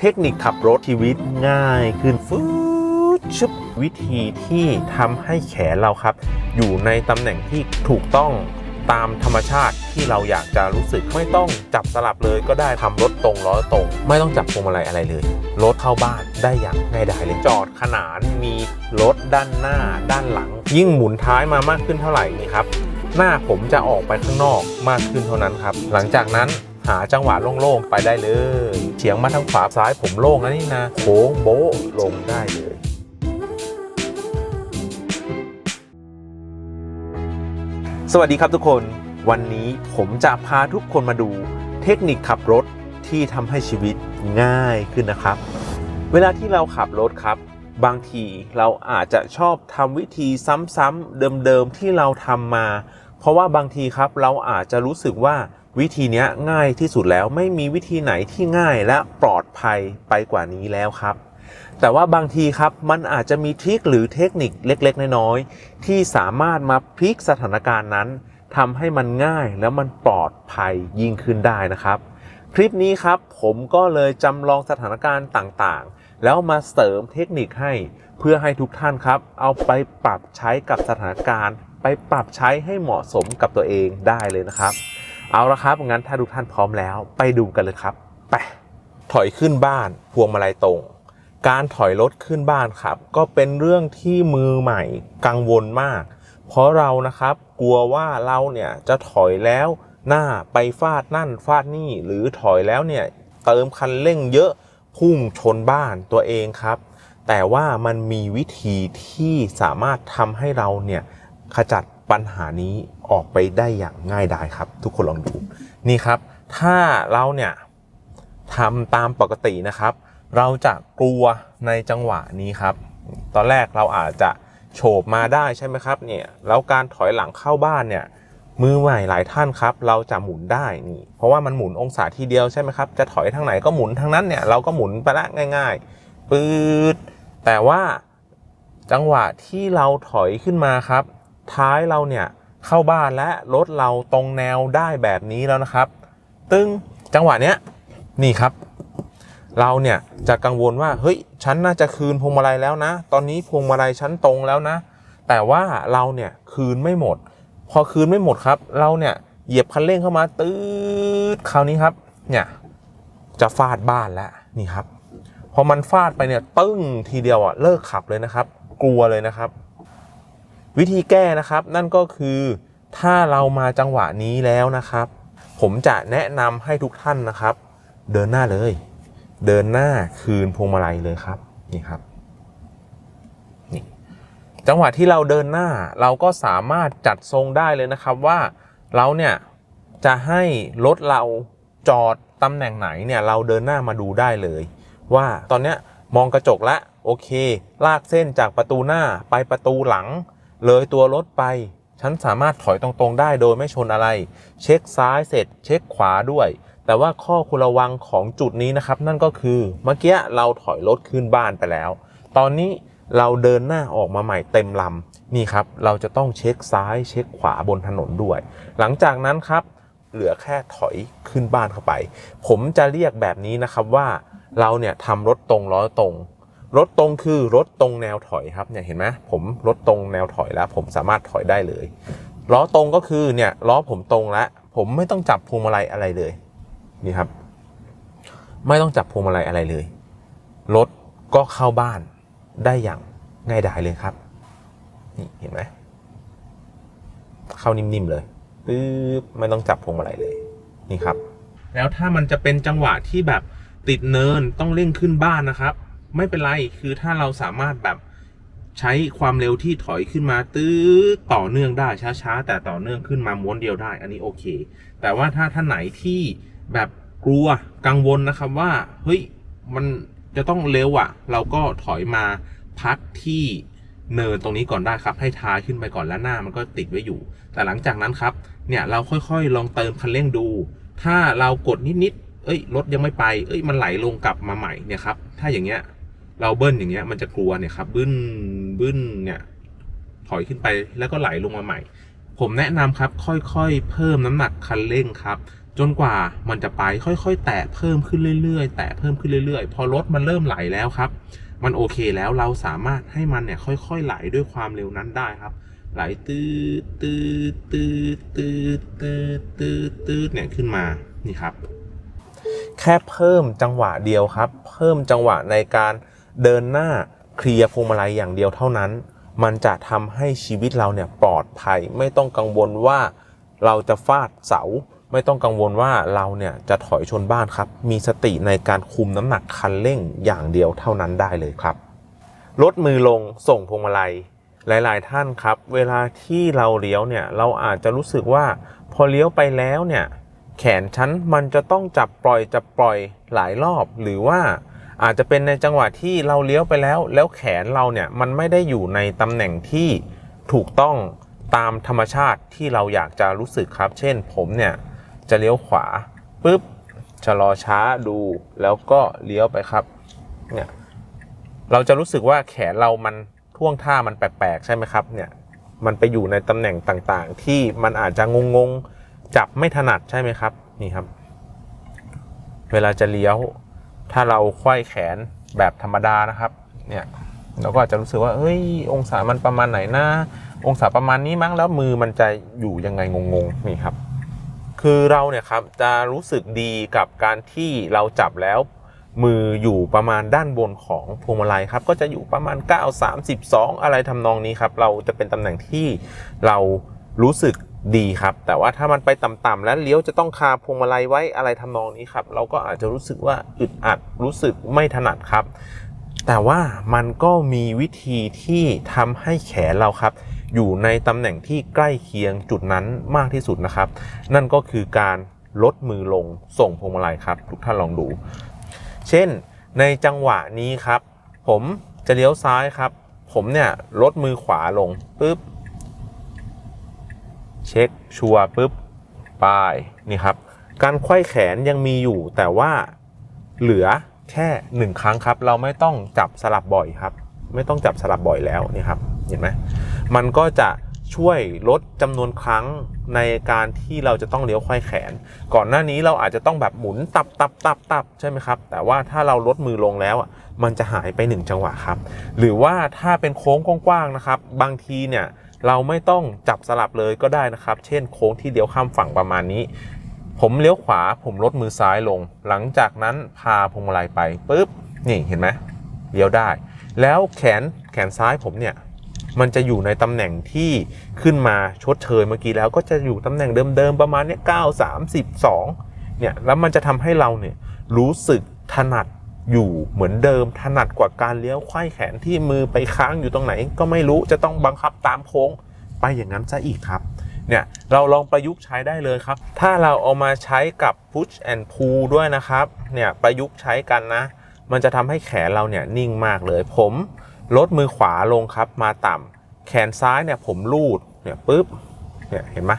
เทคนิคขับรถชีวิตง่ายขึ้นฟืดชุบวิธีที่ทำให้แขนเราครับ อยู่ในตำแหน่งที่ถูกต้องตามธรรมชาติที่เราอยากจะรู้สึกไม่ต้องจับสลับเลยก็ได้ทำรถตรงล้อตรง ไม่ต้องจับพวงมาลัยอะไรเลย รถเข้าบ้านได้อย่างง่ายดายเลยจอดขนานมีรถด้านหน้า ด้านหลัง ยิ่งหมุนท้ายมามากขึ้นเท่าไหร่นี่ครับ หน้าผมจะออกไปข้างนอกมากขึ้นเท่านั้นครับ หลังจากนั้น หาจังหวะโล่งๆไปได้เลยเฉียงมาทางขวาซ้ายผมโล่งแล้วนี่นะโค้งโบ๊ะลงได้เลยสวัสดีครับทุกคนวันนี้ผมจะพาทุกคนมาดูเทคนิคขับรถที่ทำให้ชีวิตง่ายขึ้นนะครับ เวลาที่เราขับรถครับ บางทีเราอาจจะชอบทำวิธีซ้ำๆเดิมๆที่เราทำมา เพราะว่าบางทีครับเราอาจจะรู้สึกว่า วิธีนี้ง่ายที่สุดแล้วไม่มีวิธีไหนที่ง่ายและปลอดภัยไปกว่านี้แล้วครับ แต่ว่าบางทีครับมันอาจจะมีทริคหรือเทคนิคเล็กๆ น้อยๆที่สามารถมาพลิกสถานการณ์นั้นทำให้มันง่ายแล้วมันปลอดภัยยิ่งขึ้นได้นะครับคลิปนี้ครับผมก็เลยจำลองสถานการณ์ต่างๆ แล้วมาเสริมเทคนิคให้ เพื่อให้ทุกท่านครับ เอาไปปรับใช้กับสถานการณ์ ไปปรับใช้ให้เหมาะสมกับตัวเองได้เลยนะครับ เอาละครับ งั้นถ้าทุกท่านพร้อมแล้ว ไปดูกันเลยครับ ไป ถอยขึ้นบ้าน พวงมาลัยตรง การถอยรถขึ้นบ้านครับ ก็เป็นเรื่องที่มือใหม่กังวลมาก เพราะเรานะครับ กลัวว่าเราเนี่ยจะถอยแล้วหน้าไปฟาดนั่นฟาดนี่ หรือถอยแล้วเนี่ยเติมคันเร่งเยอะพุ่งชนบ้านตัวเองครับ แต่ว่ามันมีวิธีที่สามารถทำให้เราเนี่ยขจัด ปัญหานี้ออกไปได้อย่างง่ายดายครับ ทุกคนลองดูนี่ครับ ถ้าเราเนี่ยทำตามปกตินะครับ เราจะกลัวในจังหวะนี้ครับ ตอนแรกเราอาจจะโฉบมาได้ใช่ไหมครับเนี่ยแล้วการถอยหลังเข้าบ้านเนี่ยมือใหม่หลายท่านครับ เราจะหมุนได้นี่ เพราะว่ามันหมุนองศาทีเดียวใช่ไหมครับจะถอยทางไหนก็หมุนทางนั้นเนี่ยเราก็หมุนไปละง่าย ๆปืดแต่ว่าจังหวะที่เราถอยขึ้นมาครับ ท้ายเราเนี่ยเข้าบ้านและรถเราตรงแนวได้แบบนี้แล้วนะครับ ตึ้งจังหวะเนี้ยนี่ครับ เราเนี่ยจะกังวลว่าเฮ้ยฉันน่าจะคืนพวงมาลัยแล้วนะ ตอนนี้พวงมาลัยฉันตรงแล้วนะ แต่ว่าเราเนี่ยคืนไม่หมด พอคืนไม่หมดครับ เราเนี่ยเหยียบคันเร่งเข้ามาตืดคราวนี้ครับ เนี่ยจะฟาดบ้านแล้วนี่ครับพอมันฟาดไปเนี่ยตึ้งทีเดียวอะเลิกขับเลยนะครับ กลัวเลยนะครับ วิธีแก้นะครับ นั่นก็คือถ้าเรามาจังหวะนี้แล้วนะครับ ผมจะแนะนำให้ทุกท่านนะครับ เดินหน้าเลย เดินหน้าคืนพวงมาลัยเลยครับนี่ครับนี่จังหวะที่เราเดินหน้าเราก็สามารถจัดทรงได้เลยนะครับว่าเราเนี่ยจะให้รถเราจอดตำแหน่งไหนเนี่ยเราเดินหน้ามาดูได้เลย ว่าตอนเนี้ยมองกระจกแล้วโอเค ลากเส้นจากประตูหน้าไปประตูหลัง เลยตัวรถไป ฉันสามารถถอยตรงๆได้โดยไม่ชนอะไร เช็คซ้ายเสร็จ เช็คขวาด้วย แต่ว่าข้อควรระวังของจุดนี้นะครับ นั่นก็คือเมื่อกี้เราถอยรถขึ้นบ้านไปแล้ว ตอนนี้เราเดินหน้าออกมาใหม่เต็มลำนี่ครับ เราจะต้องเช็คซ้ายเช็คขวาบนถนนด้วย หลังจากนั้นครับ เหลือแค่ถอยขึ้นบ้านเข้าไป ผมจะเรียกแบบนี้นะครับว่าเราเนี่ยทำรถตรงล้อตรง รถตรงคือรถตรงแนวถอยครับเนี่ยเห็นไหมผมรถตรงแนวถอยแล้ว ผมสามารถถอยได้เลยล้อตรงก็คือเนี่ยล้อผมตรงแล้วผมไม่ต้องจับพวงมาลัยอะไรเลยนี่ครับ ไม่ต้องจับพวงมาลัยอะไรเลยรถก็เข้าบ้านได้อย่างง่ายดายเลยครับนี่เห็นไหมเข้านิ่มๆเลยปึ๊บไม่ต้องจับพวงมาลัยเลยนี่ครับ แล้วถ้ามันจะเป็นจังหวะที่แบบติดเนินต้องเร่งขึ้นบ้านนะครับ ไม่เป็นไรคือถ้าเราสามารถแบบใช้ความเร็วที่ถอยขึ้นมาตื้อต่อเนื่องได้ช้าๆ แต่ต่อเนื่องขึ้นมาม้วนเดียวได้ อันนี้โอเค แต่ว่าถ้าท่านไหนที่แบบกลัวกังวลนะครับว่าเฮ้ยมันจะต้องเร็วอะ่ะ เราก็ถอยมาพักที่เนินตรงนี้ก่อนได้ครับ ให้ทาขึ้นไปก่อนแล้วหน้ามันก็ติดไว้อยู่ แต่หลังจากนั้นครับ เนี่ยเราค่อยๆ ลองเติมคันเร่งดู ถ้าเรากดนิดๆเอ้ยรถยังไม่ไป เอ้ยมันไหลลงกลับมาใหม่เนี่ยครับถ้าอย่างเงี้ย เราเบิ้ลอย่างเงี้ยมันจะกลัวเนี่ยครับบึ้นบึ้นเนี่ยถอยขึ้นไปแล้วก็ไหลลงมาใหม่ ผมแนะนำครับค่อยๆ เพิ่มน้ำหนักคันเร่งครับ จนกว่ามันจะไปค่อยๆ แตะเพิ่มขึ้นเรื่อยๆ แตะเพิ่มขึ้นเรื่อยๆ พอรถมันเริ่มไหลแล้วครับ มันโอเคแล้วเราสามารถให้มันเนี่ยค่อยๆ ไหลด้วยความเร็วนั้นได้ครับ ไหลตืดตืดตืดตืดตืดตืดตืดเนี่ยขึ้นมานี่ครับ แค่เพิ่มจังหวะเดียวครับ เพิ่มจังหวะในการ เดินหน้าเคลียร์พวงมาลัยอย่างเดียวเท่านั้น มันจะทำให้ชีวิตเราเนี่ยปลอดภัย ไม่ต้องกังวลว่าเราจะฟาดเสา ไม่ต้องกังวลว่าเราเนี่ยจะถอยชนบ้านครับ มีสติในการคุมน้ำหนักคันเร่งอย่างเดียวเท่านั้นได้เลยครับ ลดมือลงส่งพวงมาลัยหลาย ๆ ท่านครับ เวลาที่เราเลี้ยวเนี่ยเราอาจจะรู้สึกว่าพอเลี้ยวไปแล้วเนี่ยแขนฉันมันจะต้องจับปล่อยจับปล่อยหลายรอบ หรือว่า อาจจะเป็นในจังหวะที่เราเลี้ยวไปแล้ว แล้วแขนเราเนี่ยมันไม่ได้อยู่ในตำแหน่งที่ถูกต้องตามธรรมชาติที่เราอยากจะรู้สึกครับ เช่นผมเนี่ยจะเลี้ยวขวาปุ๊บชะลอช้าดูแล้วก็เลี้ยวไปครับเนี่ยเราจะรู้สึกว่าแขนเรามันท่วงท่ามันแปลกๆ ใช่ไหมครับเนี่ยมันไปอยู่ในตำแหน่งต่างๆ ที่มันอาจจะงงๆจับไม่ถนัดใช่ไหมครับนี่ครับ เวลาจะเลี้ยว ถ้าเราควยแขนแบบธรรมดานะครับ เนี่ยเราก็อาจจะรู้สึกว่าเฮ้ย องศามันประมาณไหนนะ องศาประมาณนี้มั้งแล้วมือมันจะอยู่ยังไงงงๆนี่ครับ คือเราเนี่ยครับจะรู้สึกดีกับการที่เราจับแล้วมืออยู่ประมาณด้านบนของพวงมาลัยครับ ก็จะอยู่ประมาณ 9 32 อะไรทำนองนี้ครับ เราจะเป็นตำแหน่งที่เรารู้สึก ดีครับ แต่ว่าถ้ามันไปต่ำๆแล้วเลี้ยวจะต้องคาพวงมาลัยไว้อะไรทำนองนี้ครับ เราก็อาจจะรู้สึกว่าอึดอัดรู้สึกไม่ถนัดครับ แต่ว่ามันก็มีวิธีที่ทำให้แขนเราครับ อยู่ในตำแหน่งที่ใกล้เคียงจุดนั้นมากที่สุดนะครับ นั่นก็คือการลดมือลงส่งพวงมาลัยครับ ทุกท่านลองดู เช่น ในจังหวะนี้ครับ ผมจะเลี้ยวซ้ายครับ ผมเนี่ยลดมือขวาลงปุ๊บ เช็คชัวร์ปุ๊บปายนี่ครับ การไขว้แขนยังมีอยู่ แต่ว่าเหลือแค่หนึ่งครั้งครับ เราไม่ต้องจับสลับบ่อยครับ ไม่ต้องจับสลับบ่อยแล้วนี่ครับเห็นไหมมันก็จะช่วยลดจำนวนครั้งในการที่เราจะต้องเลี้ยวไขว้แขน ก่อนหน้านี้เราอาจจะต้องแบบหมุนตับตับตับตับใช่ไหมครับ แต่ว่าถ้าเราลดมือลงแล้วอะมันจะหายไปหนึ่งจังหวะครับ หรือว่าถ้าเป็นโค้งกว้างๆนะครับ บางทีเนี่ย เราไม่ต้องจับสลับเลยก็ได้นะครับ เช่นโค้งที่เลี้ยวข้ามฝั่งประมาณนี้ ผมเลี้ยวขวาผมลดมือซ้ายลง หลังจากนั้นพาพวงมาลัยไปปุ๊บนี่เห็นไหมเลี้ยวได้ แล้วแขนแขนซ้ายผมเนี่ยมันจะอยู่ในตำแหน่งที่ขึ้นมาชดเชยเมื่อกี้แล้วก็จะอยู่ตำแหน่งเดิมๆประมาณเนี้ย9 3 2เนี่ยแล้วมันจะทำให้เราเนี่ยรู้สึกถนัด อยู่เหมือนเดิมถนัดกว่าการเลี้ยวไขว้แขนที่มือไปค้างอยู่ตรงไหน ก็ไม่รู้จะต้องบังคับตามโค้งไปอย่างนั้นซะอีกครับเนี่ยเราลองประยุกต์ใช้ได้เลยครับ ถ้าเราเอามาใช้กับ push and pull ด้วยนะครับเนี่ยประยุกต์ใช้กันนะ มันจะทำให้แขนเราเนี่ยนิ่งมากเลย ผมลดมือขวาลงครับมาต่ำแขนซ้ายเนี่ยผมลูดเนี่ยปุ๊บเนี่ยเห็นไหม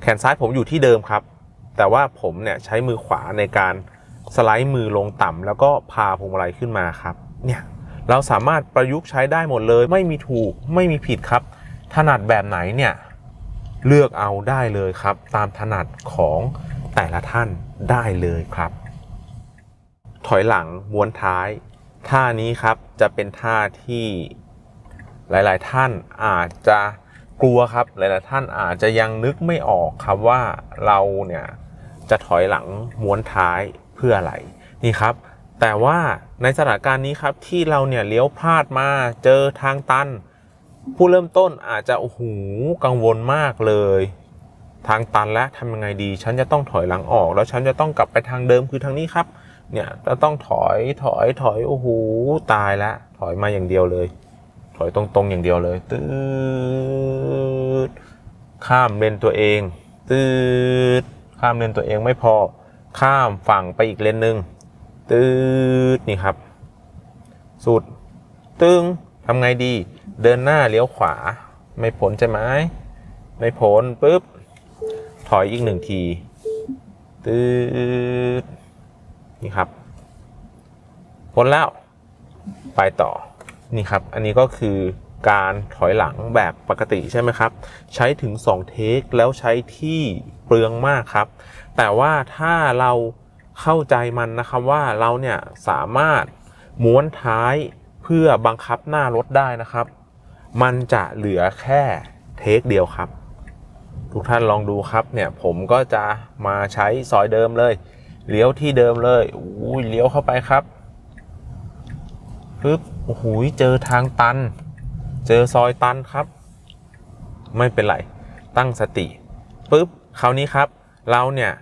แขนซ้ายผมอยู่ที่เดิมครับ แต่ว่าผมเนี่ยใช้มือขวาในการ สไลด์มือลงต่ำแล้วก็พาพวงมาลัยขึ้นมาครับเนี่ยเราสามารถประยุกต์ใช้ได้หมดเลย ไม่มีถูกไม่มีผิดครับ ถนัดแบบไหนเนี่ยเลือกเอาได้เลยครับ ตามถนัดของแต่ละท่านได้เลยครับ ถอยหลังม้วนท้าย ท่านี้ครับจะเป็นท่าที่หลาย ๆ ท่านอาจจะกลัวครับ หลาย ๆ ท่านอาจจะยังนึกไม่ออกครับว่าเราเนี่ยจะถอยหลังม้วนท้าย พื่ออะไรนี่ครับ แต่ว่าในสถานการณ์นี้ครับที่เราเนี่ยเลี้ยวพลาดมาเจอทางตัน ผู้เริ่มต้นอาจจะโอ้โหกังวลมากเลย ทางตันแล้วทำยังไงดี ฉันจะต้องถอยหลังออก แล้วฉันจะต้องกลับไปทางเดิมคือทางนี้ครับเนี่ยจะต้องถอยถอยถอยโอ้โหตายแล้วถอยมาอย่างเดียวเลย ถอยตรงๆอย่างเดียวเลยตืดข้ามเลนตัวเองตืดข้ามเลนตัวเองไม่พอ ข้ามฝั่งไปอีกเลนหนึ่งตืดนี่ครับ สุด ตึงทำไงดี เดินหน้าเลี้ยวขวา ไม่พ้นใช่ไหมไม่พ้นปุ๊บ ถอยอีกหนึ่งทีตืดนี่ครับพ้นแล้ว ไปต่อ นี่ครับ อันนี้ก็คือ การถอยหลังแบบปกติใช่ไหมครับ ใช้ถึง 2 เทคแล้วใช้ที่เปลืองมากครับ แต่ว่าถ้าเราเข้าใจมันนะครับว่าเราเนี่ยสามารถม้วนท้ายเพื่อบังคับหน้ารถได้นะครับ มันจะเหลือแค่เทคเดียวครับ ทุกท่านลองดูครับเนี่ยผมก็จะมาใช้ซอยเดิมเลย เลี้ยวที่เดิมเลยอุ้ยเลี้ยวเข้าไปครับปึ๊บโอ้โหเจอทางตัน เจอซอยตันครับ ไม่เป็นไร ตั้งสติปึ๊บคราวนี้ครับ เราเนี่ย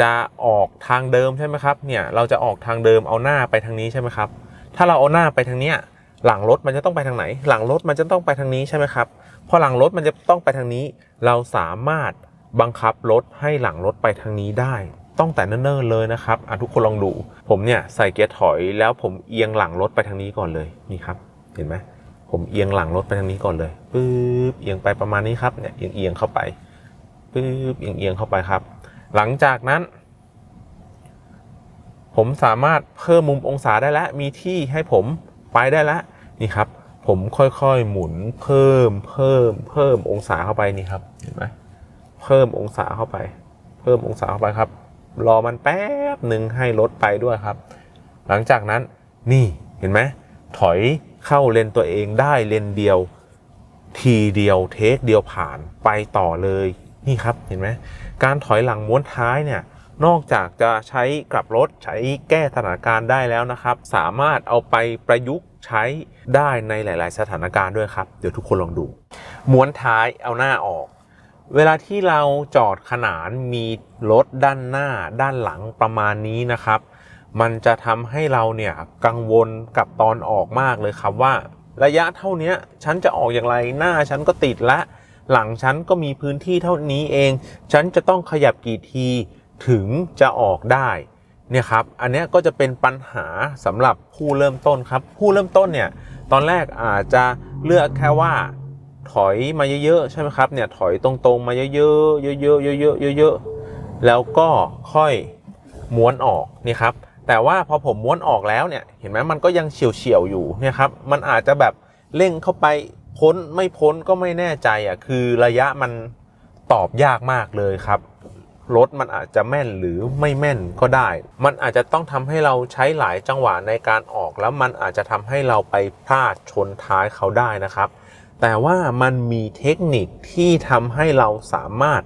จะออกทางเดิมใช่ไหมครับเนี่ยเราจะออกทางเดิมเอาหน้าไปทางนี้ใช่ไหมครับ ถ้าเราเอาหน้าไปทางเนี้ยหลังรถมันจะต้องไปทางไหน หลังรถมันจะต้องไปทางนี้ใช่ไหมครับพอหลังรถมันจะต้องไปทางนี้ เราสามารถบังคับรถให้หลังรถไปทางนี้ได้ต้องแต่เนิ่นๆเลยนะครับอะทุกคนลองดู ผมเนี่ยใส่เกียร์ถอยแล้วผมเอียงหลังรถไปทางนี้ก่อนเลยนี่ครับ เห็นไหม ผมเอียงหลังรถไปทางนี้ก่อนเลยปึ๊บเอียงไปประมาณนี้ครับเนี่ยเอียงเอียงๆเข้าไปปึ๊บเอียงเอียงๆเข้าไปครับ หลังจากนั้น ผมสามารถเพิ่มมุมองศาได้แล้วมีที่ให้ผมไปได้แล้วนี่ครับ ผมค่อยๆหมุนเพิ่มเพิ่มเพิ่มองศาเข้าไปนี่ครับเห็นไหมเพิ่มองศาเข้าไป เพิ่มองศาเข้าไปครับ รอมันแป๊บหนึ่งให้รถไปด้วยครับ หลังจากนั้นนี่เห็นไหมถอย เข้าเลนตัวเองได้เลนเดียว ทีเดียวเทคเดียวผ่านไปต่อเลยนี่ครับเห็นไหมการถอยหลังม้วนท้ายเนี่ยนอกจากจะใช้กลับรถใช้แก้สถานการณ์ได้แล้วนะครับ สามารถเอาไปประยุกต์ใช้ได้ในหลาย ๆ สถานการณ์ด้วยครับ เดี๋ยวทุกคนลองดู ม้วนท้ายเอาหน้าออก เวลาที่เราจอดขนานมีรถด้านหน้าด้านหลังประมาณนี้นะครับ มันจะทำให้เราเนี่ยกังวลกับตอนออกมากเลยครับว่า ระยะเท่านี้ฉันจะออกอย่างไรหน้าฉันก็ติดละ หลังฉันก็มีพื้นที่เท่านี้เอง ฉันจะต้องขยับกี่ทีถึงจะออกได้เนี่ยครับอันนี้ก็จะเป็นปัญหาสำหรับผู้เริ่มต้นครับ ผู้เริ่มต้นเนี่ยตอนแรกอาจจะเลือกแค่ว่าถอยมาเยอะๆใช่ไหมครับเนี่ยถอยตรงๆมาเยอะๆเยอะๆเยอะๆเยอะๆแล้วก็ค่อยม้วนออกนี่ครับ แต่ว่าพอผมม้วนออกแล้วเนี่ยเห็นไหมมันก็ยังเฉียวๆอยู่เนี่ยครับมันอาจจะแบบเร่งเข้าไปพ้นไม่พ้นก็ไม่แน่ใจอะคือระยะมันตอบยากมากเลยครับรถมันอาจจะแม่นหรือไม่แม่นก็ได้ มันอาจจะต้องทำให้เราใช้หลายจังหวะในการออกแล้วมันอาจจะทำให้เราไปพลาดชนท้ายเขาได้นะครับ แต่ว่ามันมีเทคนิคที่ทำให้เราสามารถ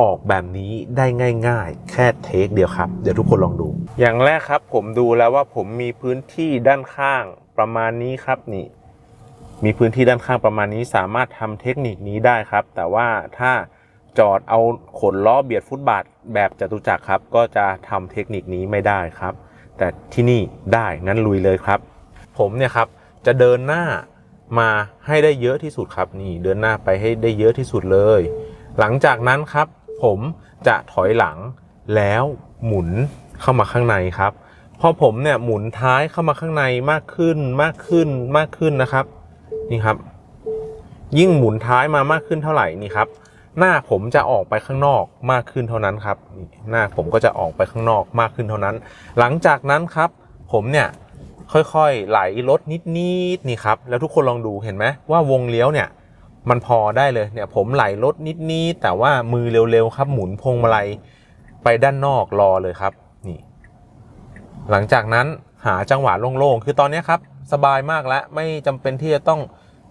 ออกแบบนี้ได้ง่ายๆ แค่เทคเดียวครับ เดี๋ยวทุกคนลองดู อย่างแรกครับผมดูแล้วว่าผมมีพื้นที่ด้านข้างประมาณนี้ครับนี่มีพื้นที่ด้านข้างประมาณนี้สามารถทำเทคนิคนี้ได้ครับ แต่ว่าถ้าจอดเอาขนล้อเบียดฟุตบาทแบบจตุจักรครับ ก็จะทำเทคนิคนี้ไม่ได้ครับ แต่ที่นี่ได้งั้นลุยเลยครับ ผมเนี่ยครับจะเดินหน้ามาให้ได้เยอะที่สุดครับนี่เดินหน้าไปให้ได้เยอะที่สุดเลย หลังจากนั้นครับ ผมจะถอยหลังแล้วหมุนเข้ามาข้างในครับ พอผมเนี่ยหมุนท้ายเข้ามาข้างในมากขึ้นมากขึ้นมากขึ้นนะครับนี่ครับ ยิ่งหมุนท้ายมามากขึ้นเท่าไหร่นี่ครับ หน้าผมจะออกไปข้างนอกมากขึ้นเท่านั้นครับหน้าผมก็จะออกไปข้างนอกมากขึ้นเท่านั้น หลังจากนั้นครับ ผมเนี่ยค่อยๆไหลรถนิดๆนี่ครับ แล้วทุกคนลองดูเห็นไหมว่าวงเลี้ยวเนี่ย มันพอได้เลยเนี่ยผมไหลรถนิดๆแต่ว่ามือเร็วๆครับ หมุนพวงมาลัยไปด้านนอกรอเลยครับนี่ หลังจากนั้นหาจังหวะโล่งๆคือตอนนี้ครับ สบายมากแล้วไม่จำเป็นที่จะต้อง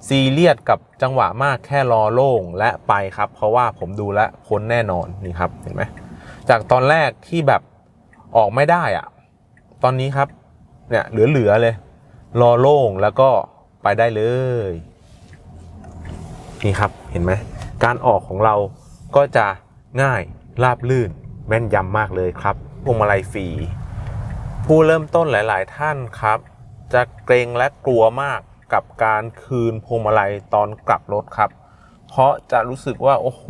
ซีเรียสกับจังหวะมากแค่รอโล่งและไปครับ เพราะว่าผมดูแลวพ้นแน่นอนนี่ครับเห็นไหมจากตอนแรกที่แบบออกไม่ได้อะตอนนี้ครับเนี่ยเหลือๆเลย รอโล่งแล้วก็ไปได้เลย นี่ครับเห็นไหมการออกของเราก็จะง่ายราบลื่นแม่นยำมากเลยครับพวงมาลัยฟรีผู้เริ่มต้นหลาย ๆ ท่านครับ จะเกรงและกลัวมากกับการคืนพวงมาลัยตอนกลับรถครับ เพราะจะรู้สึกว่าโอ้โห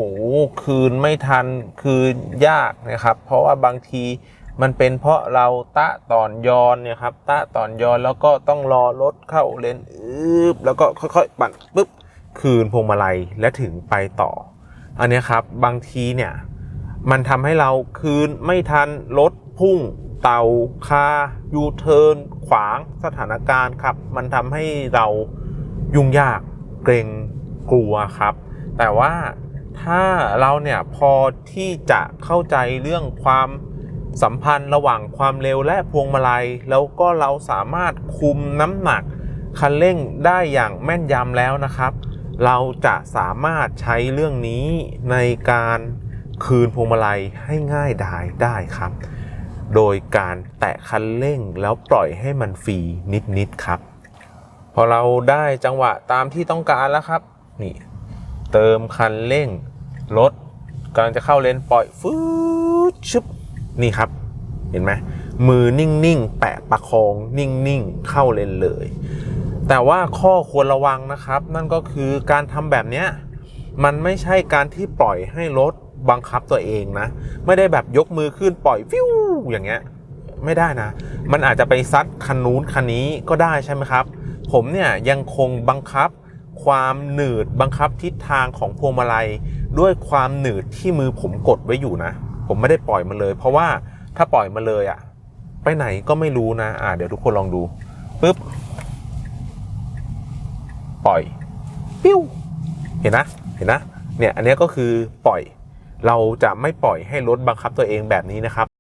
คืนไม่ทันคืนยากนะครับ เพราะว่าบางทีมันเป็นเพราะเราตะตอนยอนเนี่ยครับตะตอนยอนแล้วก็ต้องรอรถเข้าเลนอึบแล้วก็ค่อยๆ ปั่นปุ๊บ คืนพวงมาลัยและถึงไปต่อ อันนี้ครับบางทีเนี่ยมันทำให้เราคืนไม่ทันรถพุ่ง เต่าคายูเทิร์นขวางสถานการณ์ครับ มันทำให้เรายุ่งยากเกรงกลัวครับ แต่ว่าถ้าเราเนี่ยพอที่จะเข้าใจเรื่องความสัมพันธ์ระหว่างความเร็วและพวงมาลัย แล้วก็เราสามารถคุมน้ำหนักคันเร่งได้อย่างแม่นยำแล้วนะครับ เราจะสามารถใช้เรื่องนี้ในการคืนพวงมาลัยให้ง่ายดายได้ครับ โดยการแตะคันเร่งแล้วปล่อยให้มันฟรีนิดๆครับ พอเราได้จังหวะตามที่ต้องการแล้วครับนี่เติมคันเร่งรถกำลังจะเข้าเลนปล่อยฟืดชึบนี่ครับ เห็นไหมมือนิ่งๆ แปะประคองนิ่งๆ เข้าเลนเลย แต่ว่าข้อควรระวังนะครับ นั่นก็คือการทำแบบเนี้ยมันไม่ใช่การที่ปล่อยให้รถบังคับตัวเองนะ ไม่ได้แบบยกมือขึ้นปล่อยฟิวอย่างเงี้ยไม่ได้นะ มันอาจจะไปซัดคันนู้นคันนี้ก็ได้ใช่ไหมครับ ผมเนี่ยยังคงบังคับความหนืดบังคับทิศทางของพวงมาลัย ด้วยความหนืดที่มือผมกดไว้อยู่นะ ผมไม่ได้ปล่อยมันเลย เพราะว่าถ้าปล่อยมันเลยอะไปไหนก็ไม่รู้นะ อ่าเดี๋ยวทุกคนลองดูปึ๊บ ปล่อย ปิ้ว เห็นนะ เห็นนะ เนี่ย อันเนี้ยก็คือปล่อย เราจะไม่ปล่อยให้รถบังคับตัวเองแบบนี้นะครับ